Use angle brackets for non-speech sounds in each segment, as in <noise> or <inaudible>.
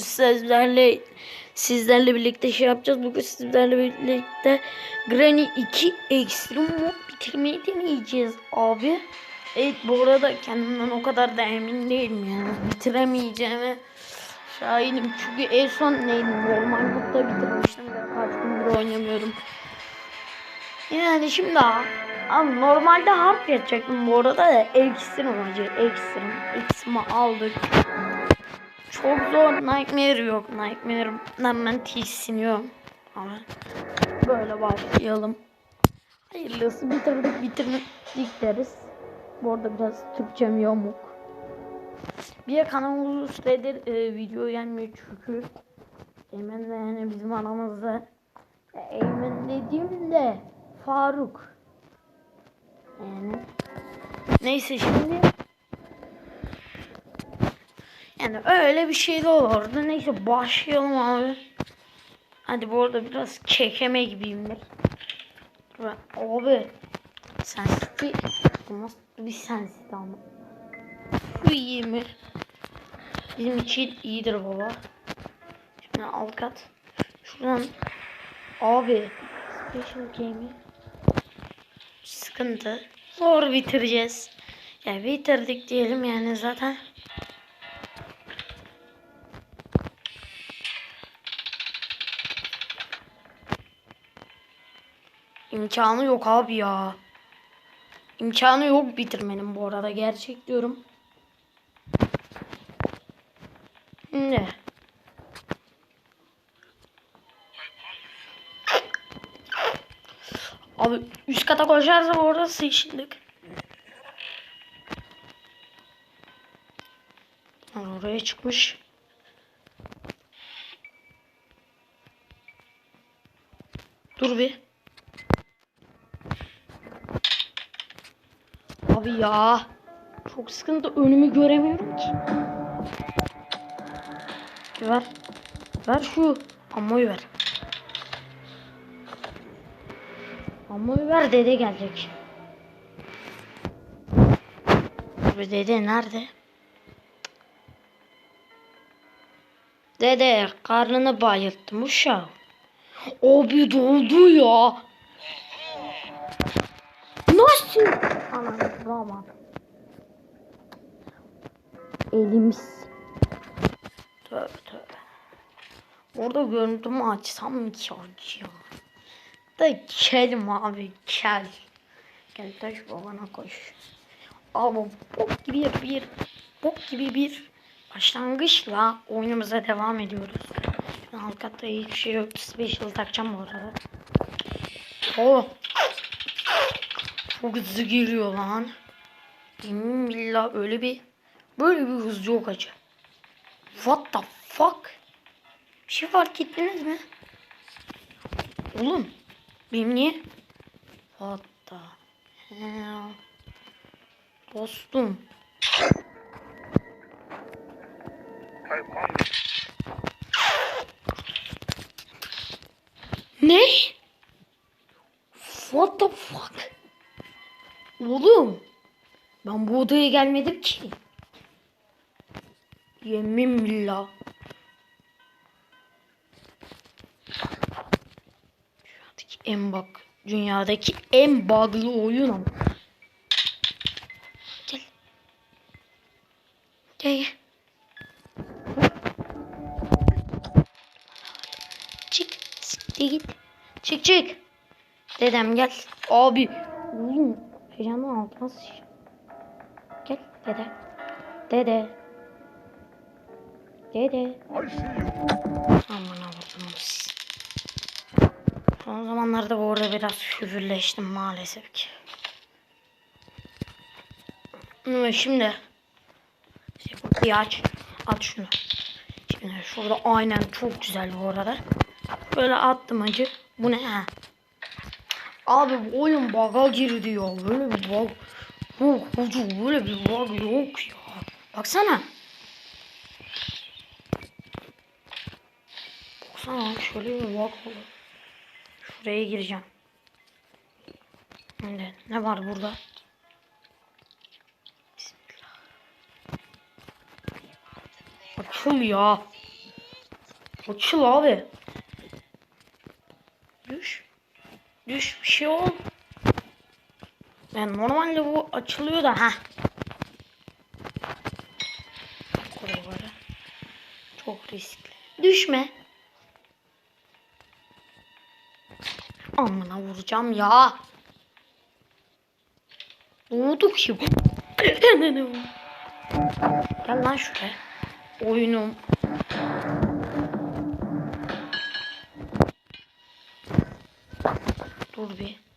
sizlerle sizlerle birlikte şey yapacağız. Bugün sizlerle birlikte Granny 2 Extreme Mod bitirmeyi deneyeceğiz abi. Evet bu arada kendimden o kadar da emin değilim yani bitiremeyeceğime şahidim. Çünkü en son neydi normal modda bitirmiştim ve kaç gündür oynamıyorum. Yani şimdi abi normalde hard yapacaktım bu arada da ekstrem acı ekstrem ekstrem aldık. Çok zor Nightmare yok. Nightmare'dan ben tiksiniyorum. Ama böyle başlayalım. Hayırlısı bitirdik bitirdik deriz. Bu arada biraz Türkçem yamuk. Bir de kanalımız süredir e, video gelmiyor çünkü Eymen'le yani bizim aramızda Eymen dediğimde Faruk yani neyse şimdi yani öyle bir şey de olurdu. Neyse başlayalım abi. Hadi bu arada biraz kekeme gibiyimdir. Abi sensitif bu nasıl bir sensitif ama. Bu iyi mi? Bizim için iyidir baba. Şimdi al kat. Şuradan abi special game'i sıkıntı. Zor bitireceğiz. Ya yani bitirdik diyelim yani zaten. İmkanı yok abi ya. İmkanı yok bitirmenin bu arada gerçek diyorum. Ne? Abi üst kata koşarsa orada sıçtık. Oraya çıkmış. Dur bir. Abi ya. Çok sıkıntı önümü göremiyorum ki. Ver. Ver şu ammoyu ver. Ammoyu ver dede gelecek. Abi dede nerede? Dede karnını bayılttım uşağım. Abi doldu ya. Nasıl? Anam aman. Elimiz. Tövbe tövbe. Orada görüntümü açsam ki acıyor. Da kelim abi kel. Gel taş babana koş. Abi bok gibi bir bok gibi bir başlangıçla oyunumuza devam ediyoruz. Alt katta hiçbir şey yok. Special takacağım bu arada. Oh. Çok hızlı geliyor lan. Yemin billah öyle bir böyle bir hızlı yok acı. What the fuck? Bir şey fark ettiniz mi? Oğlum benim niye? What the hell? Dostum. Ne? Odaya gelmedim ki. Yemin billah. Dünyadaki en bak. Dünyadaki en bug'lı oyun. Gel. Gel gel. Çık. Siktir git. Çık çık. Dedem gel. Abi. Oğlum. Heyecandan altıma sıçacağım. Dede. Dede. Dede. Aman avradım. Son zamanlarda bu arada biraz küfürleştim maalesef ki. Şimdi bir aç. At şunu. Şimdi şurada aynen çok güzel bu arada. Böyle attım acı. Bu ne ha? Abi bu oyun bug'a girdi ya. Böyle bir bug. Yok hoca böyle bir bug yok ya. Baksana. Baksana şöyle bir bug olur. Şuraya gireceğim. Şimdi ne var burada? Açıl ya. Açıl abi. Düş. Düş bir şey ol. Yani normalde bu açılıyor da ha. Çok riskli. Düşme. Amına vuracağım ya. Doğduk ki. Gel lan şuraya. Oyunum. Dur bir.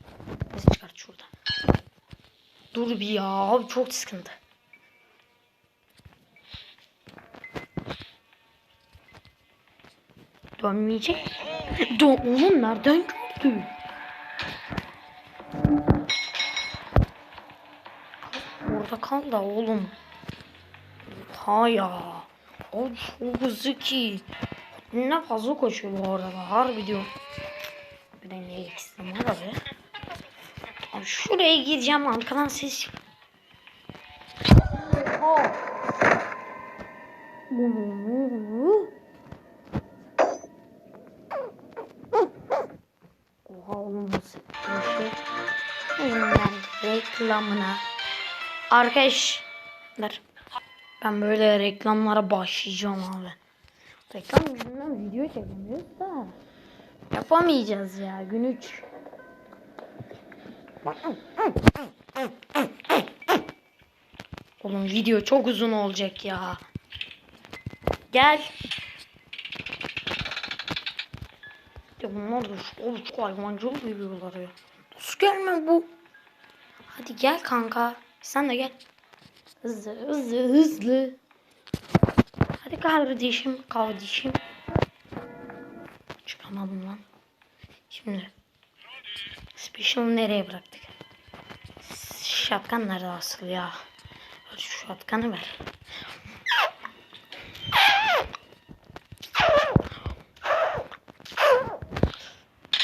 Dur bir ya. Abi çok sıkıntı. Dönmeyecek. Dön oğlum nereden gördü? Orada kal da oğlum. Ha ya. O çok hızlı ki. Ne fazla koşuyor bu arada. Harbi diyorum. Bir de ne eksim var abi. Abi şuraya gireceğim arkadan ses. Oha. Oha oğlum nasıl bir şey. Reklamına. Arkadaşlar ben böyle reklamlara başlayacağım abi. Reklam yüzünden video çekemiyoruz da. Yapamayacağız ya gün 3. Oğlum video çok uzun olacak ya. Gel. Ya bunlar da şu çok hayvancılık veriyorlar ya. Nasıl gelme bu? Hadi gel kanka. Sen de gel. Hızlı hızlı hızlı. Hadi kardeşim kardeşim. Çıkamadım lan. Şimdi. Special nereye bıraktık? Şapkan nerede asıl ya? Şu şapkanı ver.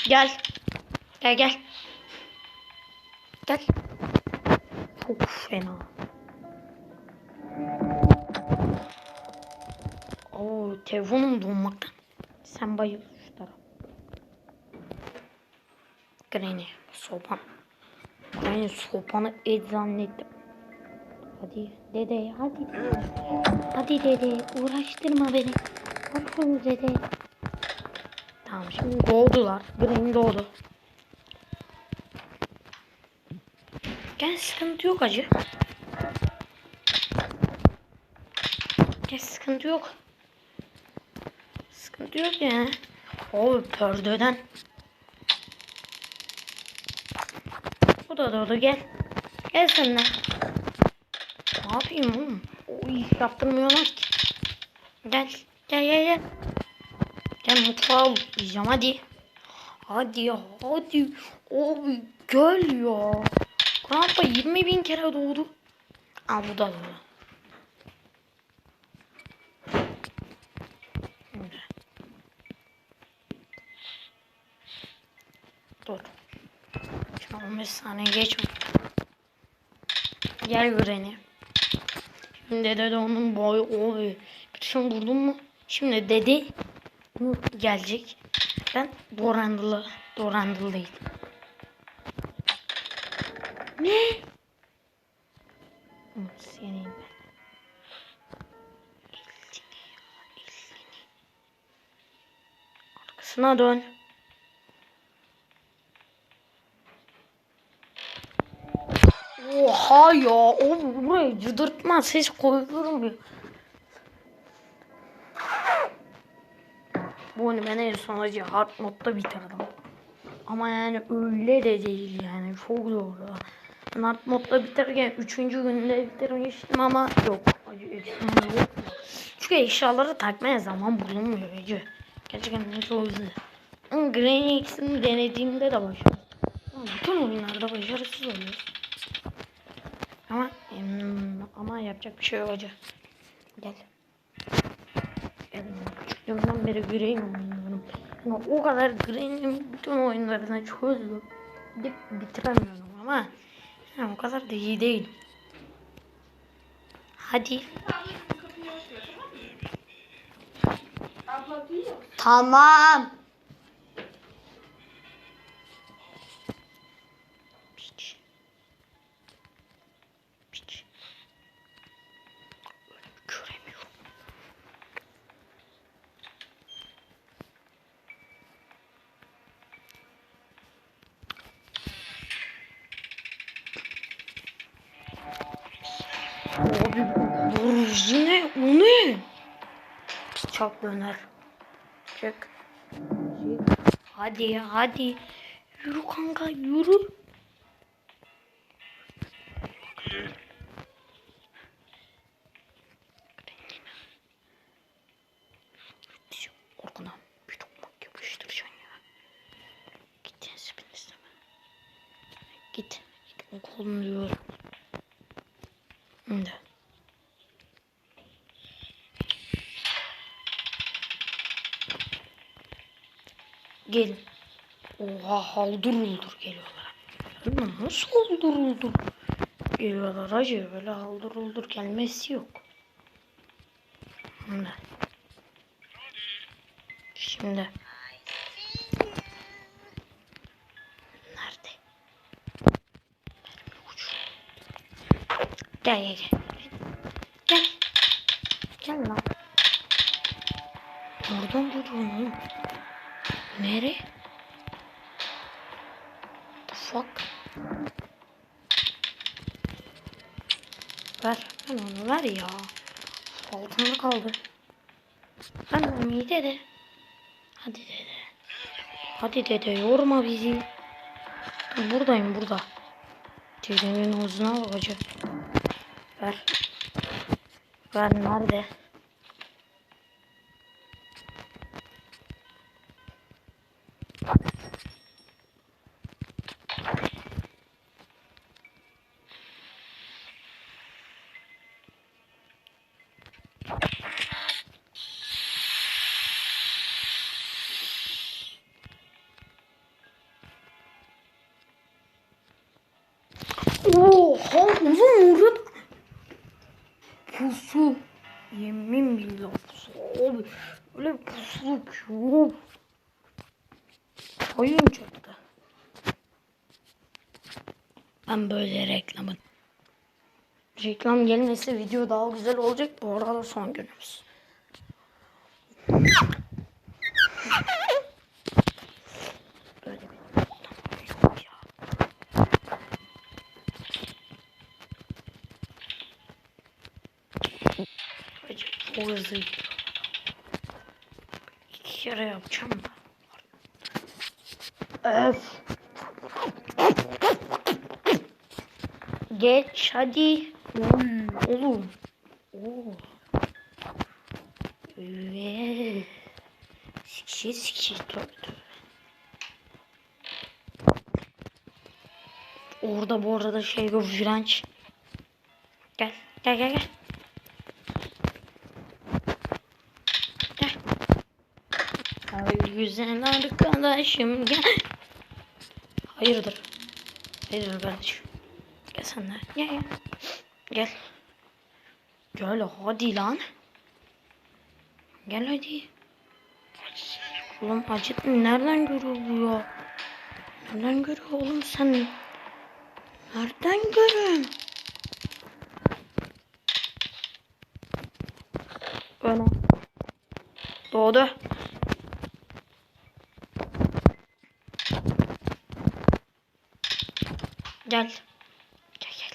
Gel. Gel gel. Gel. Çok fena. Oo, telefonum donmaktan. Sen bayıl şu taraf. Granny sopan. Granny sopanı et zannettim. Hadi dede hadi. Hadi dede uğraştırma beni. Bak şunu dede. Tamam şimdi doğdular. Granny doğdu. Gel sıkıntı yok acı. Gel sıkıntı yok. Sıkıntı yok ya. O perdeden. Da doğdu gel. Gel sen de. Ne yapayım oğlum? İş yaptırmıyorlar ki. Gel. Gel gel gel. Gel mutfağa yiyeceğim hadi. Hadi hadi. Abi gel ya. Grandpa 20 bin kere doğdu. Aa bu da doğdu. Dur. Şimdi 15 saniye geç. Gel Granny. Şimdi dede de onun boyu oy. Şey vurdun mu? Şimdi dede bu gelecek. Ben Dorandılı. Dorandılı değil. Ne? Yeneyim ben? Arkasına dön. Oha ya. Oğlum buraya cıdırtma ses koyuyorum ya. Bu oyunu ben en son acı hard modda bitirdim. Ama yani öyle de değil yani çok zor. Ben hard modda bitirirken 3. günde bitirmiştim ama yok. Çünkü eşyaları takmaya zaman bulunmuyor acı. Gerçekten çok hızlı. Granny X'ini denediğimde de başarısız. Bütün oyunlarda başarısız oluyor. Ama ama yapacak bir şey acı. Gel. Gel. Küçüklüğümden beri Granny oynuyorum. Yani o kadar Granny'nin bütün oyunlarını çözdüm. Gidip bitiremiyorum ama yani o kadar da iyi değil. Hadi. Tamam. Çık. Çık. Hadi hadi. Yürü kanka yürü. Orkuna bir tokmak yapıştıracaksın ya. Git ya spin isteme. Git. Git o kolunu diyor. Şimdi. Gelin. Oha haldır uldur geliyorlar. Oğlum nasıl haldır uldur geliyorlar hacı. Böyle haldır uldur gelmesi yok. Şimdi. Şimdi. Nerede? Gel gel gel. Gel. Gel lan. Vuruyorum oğlum. Nereye? Fuck? Ver. Ben onu ver ya. Altında kaldı. Ben onu iyi dede. Hadi dede. Hadi dede yorma bizi. Ben buradayım burada. Dedenin ağzına bakacağım. Ver. Ver nerede? Oha uzun vurdu. Pusu. Yemin billah pusu. Abi öyle pusu ki. Of. Oyun çöktü. Ben böyle reklamın. Reklam gelmesi video daha güzel olacak. Bu arada son günümüz. O gidiyor. İki kere yapacağım da. Öf. Geç hadi. Oy, oğlum. Oo. Evet. Sikişe sikişe döktü. Orada bu arada şey yok. Gel gel gel gel. Gel. Güzel arkadaşım gel. Hayırdır? Hayırdır kardeşim? Gel sen de. Gel gel. Gel. Hadi lan. Gel hadi. Oğlum acıttın nereden görüyor? Nereden görüyor oğlum sen? Nereden görüyorsun? Öne. Doğdu. Gel. Gel gel.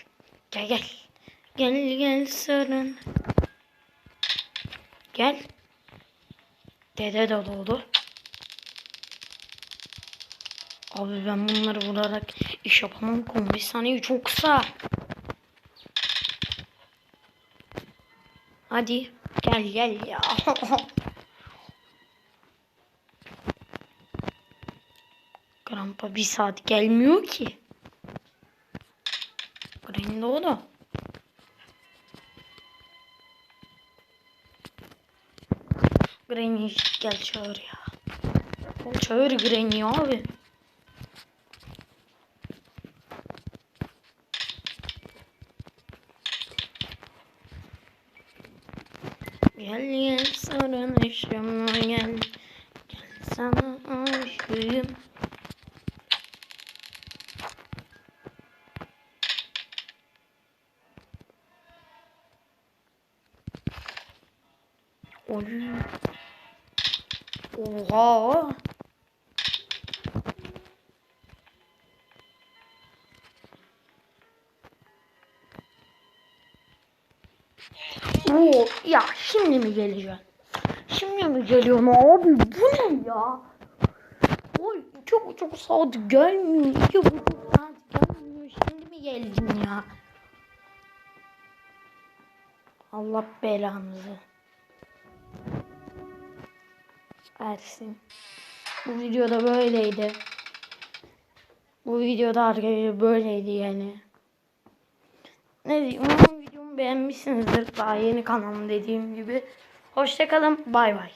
Gel gel. Gel gel sarın. Gel. Dede de doğdu. Abi ben bunları vurarak iş yapamam. Kombi saniye çok kısa. Hadi gel gel ya. <laughs> Grampa bir saat gelmiyor ki. Granny de o da. Granny gel çağır ya. Gel çağır Granny abi. Gel gel sarılışım gel. Gel sana aşığım. Oha. Oo, ya şimdi mi geleceksin? Şimdi mi geliyorsun abi? Bu ne ya? Oy çok çok saat gelmiyor. İki buçuk saat gelmiyor. Şimdi mi geldin ya? Allah belanızı versin. Bu videoda böyleydi. Bu videoda arkadaşlar böyleydi yani. Ne diyeyim? Umarım videomu beğenmişsinizdir. Daha yeni kanalım dediğim gibi. Hoşçakalın. Bay bay.